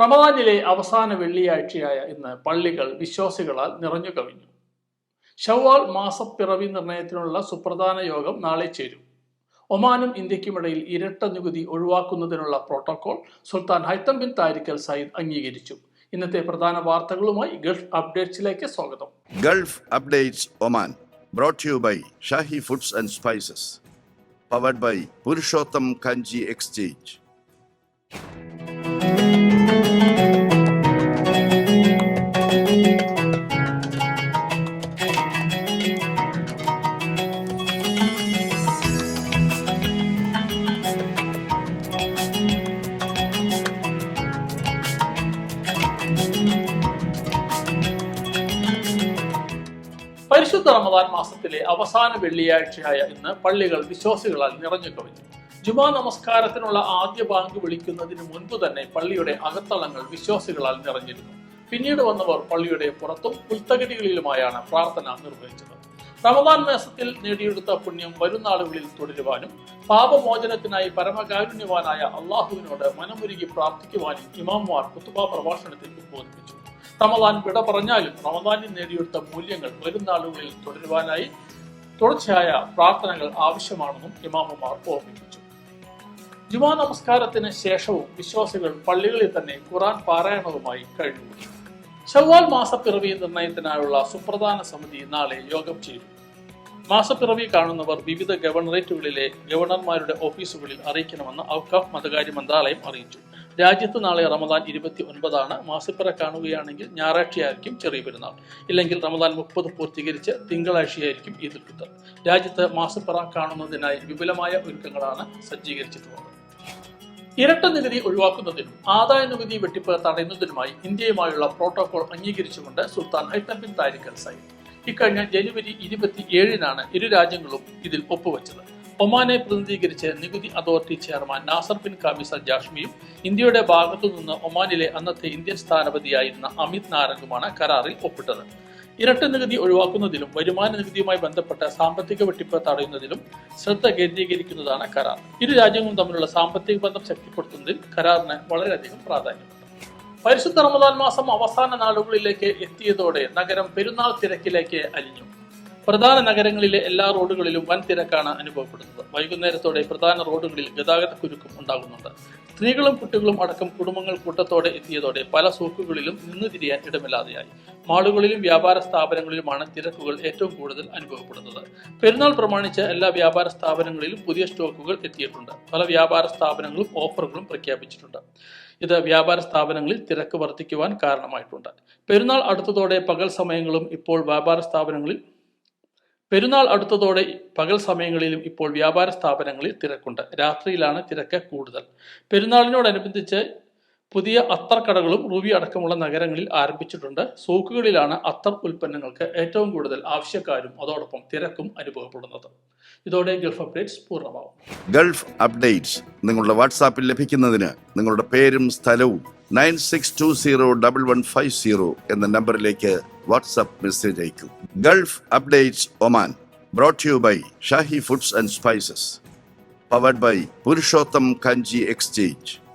റമദാനിലെ അവസാന വെള്ളിയാഴ്ചയായ ഇന്ന് പള്ളികൾ വിശ്വാസികളാൽ നിറഞ്ഞു കവിഞ്ഞു. ഷവാൾ മാസപ്പിറവി നിർണയത്തിനുള്ള സുപ്രധാന യോഗം നാളെ ചേരും. ഒമാനും ഇന്ത്യക്കുമിടയിൽ ഇരട്ട നികുതി ഒഴിവാക്കുന്നതിനുള്ള protocol Sultan Haitham bin Tariq al Said അംഗീകരിച്ചു. ഇന്നത്തെ പ്രധാന വാർത്തകളുമായി ഗൾഫ് അപ്ഡേറ്റ്സിലേക്ക് സ്വാഗതം. Gulf updates Oman brought you by Shahi foods and spices powered by Purushottam Kanji exchange. പരിശുദ്ധ റമദാൻ മാസത്തിലെ അവസാന വെള്ളിയാഴ്ചയായ ഇന്ന് പള്ളികൾ വിശ്വാസികളാൽ നിറഞ്ഞു കവിഞ്ഞു. ജുമാ നമസ്കാരത്തിനുള്ള ആദ്യ ബാങ്ക് വിളിക്കുന്നതിന് മുൻപ് തന്നെ പള്ളിയുടെ അകത്തളങ്ങൾ വിശ്വാസികളാൽ നിറഞ്ഞിരുന്നു. പിന്നീട് വന്നവർ പള്ളിയുടെ പുറത്തും പുൽത്തകതികളിലുമായാണ് പ്രാർത്ഥന നിർവഹിച്ചത്. റമദാൻ മാസത്തിൽ നേടിയെടുത്ത പുണ്യം വരുന്നാളുകളിൽ തുടരുവാനും പാപമോചനത്തിനായി പരമകാരുണ്യവാനായ അള്ളാഹുവിനോട് മനമുരുകി പ്രാർത്ഥിക്കുവാനും ഇമാംമാർ കുത്തുബ പ്രഭാഷണത്തിൽ ഉദ്ബോധിപ്പിച്ചു. റമദാൻ വിട പറഞ്ഞാലും റമദാനിൽ നേടിയെടുത്ത മൂല്യങ്ങൾ വരും നാളുകളിൽ തുടരുവാനായി തുടർച്ചയായ പ്രാർത്ഥനകൾ ആവശ്യമാണെന്നും ഇമാമുമാർ ഓർമ്മിപ്പിച്ചു. ജുമാ നമസ്കാരത്തിന് ശേഷവും വിശ്വാസികൾ പള്ളികളിൽ തന്നെ ഖുറാൻ പാരായണവുമായി കഴിഞ്ഞു. ചൊവ്വാൽ മാസപ്പിറവി നിർണയത്തിനായുള്ള സുപ്രധാന സമിതി നാളെ യോഗം ചേരും. മാസപ്പിറവി കാണുന്നവർ വിവിധ ഗവർണറേറ്റുകളിലെ ഗവർണർമാരുടെ ഓഫീസുകളിൽ അറിയിക്കണമെന്ന് ഔക്കാഫ് മതകാര്യ മന്ത്രാലയം അറിയിച്ചു. രാജ്യത്ത് നാളെ റമദാൻ ഇരുപത്തി ഒൻപതാണ് മാസപ്പിറ കാണുകയാണെങ്കിൽ ഞായറാഴ്ചയായിരിക്കും ചെറിയ പെരുന്നാൾ. ഇല്ലെങ്കിൽ റമദാൻ മുപ്പത് പൂർത്തീകരിച്ച് തിങ്കളാഴ്ചയായിരിക്കും ഈദുൽ ഫിത്തർ. രാജ്യത്ത് മാസപ്പിറ കാണുന്നതിനായി വിപുലമായ ഒരുക്കങ്ങളാണ് സജ്ജീകരിച്ചിട്ടുള്ളത്. ഇരട്ട നികുതി ഒഴിവാക്കുന്നതിനും ആദായ നികുതി വെട്ടിപ്പ് തടയുന്നതിനുമായി ഇന്ത്യയുമായുള്ള പ്രോട്ടോകോൾ അംഗീകരിച്ചുകൊണ്ട് സുൽത്താൻ ഹൈത്തം ബിൻ താരിഖ് അൽ ഇക്കഴിഞ്ഞ ജനുവരി ഇരുപത്തി ഏഴിനാണ് ഇരു രാജ്യങ്ങളും ഇതിൽ ഒപ്പുവെച്ചത്. ഒമാനെ പ്രതിനിധീകരിച്ച് നികുതി authority chairman Nasser bin Khamis ജാഷ്മിയും ഇന്ത്യയുടെ ഭാഗത്തു നിന്ന് ഒമാനിലെ അന്നത്തെ ഇന്ത്യൻ സ്ഥാനപതിയായിരുന്ന അമിത് നാരംഗുമാണ് കരാറിൽ ഒപ്പിട്ടത്. ഇരട്ട നികുതി ഒഴിവാക്കുന്നതിലും വരുമാന നികുതിയുമായി ബന്ധപ്പെട്ട സാമ്പത്തിക വെട്ടിപ്പ് തടയുന്നതിലും ശ്രദ്ധ കേന്ദ്രീകരിക്കുന്നതാണ് കരാർ. ഇരു രാജ്യങ്ങളും തമ്മിലുള്ള സാമ്പത്തിക ബന്ധം ശക്തിപ്പെടുത്തുന്നതിൽ കരാറിന് വളരെയധികം പ്രാധാന്യമുണ്ട് പരിശുദ്ധ റമദാൻ മാസം അവസാന നാളുകളിലേക്ക് എത്തിയതോടെ നഗരം പെരുന്നാൾ തിരക്കിലേക്ക് അലിഞ്ഞു. പ്രധാന നഗരങ്ങളിലെ എല്ലാ റോഡുകളിലും വൻ തിരക്കാണ് അനുഭവപ്പെടുന്നത്. വൈകുന്നേരത്തോടെ പ്രധാന റോഡുകളിൽ ഗതാഗത കുരുക്കും ഉണ്ടാകുന്നുണ്ട്. സ്ത്രീകളും കുട്ടികളും അടക്കം കുടുംബങ്ങൾ കൂട്ടത്തോടെ എത്തിയതോടെ പല സൂക്കുകളിലും നിന്നു തിരിയാൻ ഇടമില്ലാതെയായി. മാളുകളിലും വ്യാപാര സ്ഥാപനങ്ങളിലുമാണ് തിരക്കുകൾ ഏറ്റവും കൂടുതൽ അനുഭവപ്പെടുന്നത്. പെരുന്നാൾ പ്രമാണിച്ച് എല്ലാ വ്യാപാര സ്ഥാപനങ്ങളിലും പുതിയ സ്റ്റോക്കുകൾ എത്തിയിട്ടുണ്ട്. പല വ്യാപാര സ്ഥാപനങ്ങളും ഓഫറുകളും പ്രഖ്യാപിച്ചിട്ടുണ്ട്. ഇത് വ്യാപാര സ്ഥാപനങ്ങളിൽ തിരക്ക് വർദ്ധിക്കുവാൻ കാരണമായിട്ടുണ്ട്. പെരുന്നാൾ അടുത്തതോടെ പകൽ സമയങ്ങളും ഇപ്പോൾ വ്യാപാര സ്ഥാപനങ്ങളിൽ പെരുന്നാൾ അടുത്തതോടെ പകൽ സമയങ്ങളിലും ഇപ്പോൾ വ്യാപാര സ്ഥാപനങ്ങളിൽ തിരക്കുണ്ട്. രാത്രിയിലാണ് തിരക്ക് കൂടുതൽ. പെരുന്നാളിനോടനുബന്ധിച്ച് പുതിയ അത്തർ കടകളും റൂബി അടക്കമുള്ള നഗരങ്ങളിൽ ആരംഭിച്ചിട്ടുണ്ട്. സൂക്കുകളിലാണ് അത്തർ ഉൽപ്പന്നങ്ങൾക്ക് ഏറ്റവും കൂടുതൽ ആവശ്യക്കാരും അതോടൊപ്പം തിരക്കും അനുഭവപ്പെടുന്നത്. ഇതോടെ ഗൾഫ് അപ്ഡേറ്റ്സ് പൂർണമാവും. ഗൾഫ് അപ്ഡേറ്റ്സ് നിങ്ങളുടെ വാട്സാപ്പിൽ ലഭിക്കുന്നതിന് നിങ്ങളുടെ പേരും സ്ഥലവും nine six two zero double one five zero എന്ന നമ്പറിലേക്ക് WhatsApp message അയക്കൂ. Gulf updates Oman brought you by Shahi foods and spices powered by Purushottam Kanji exchange.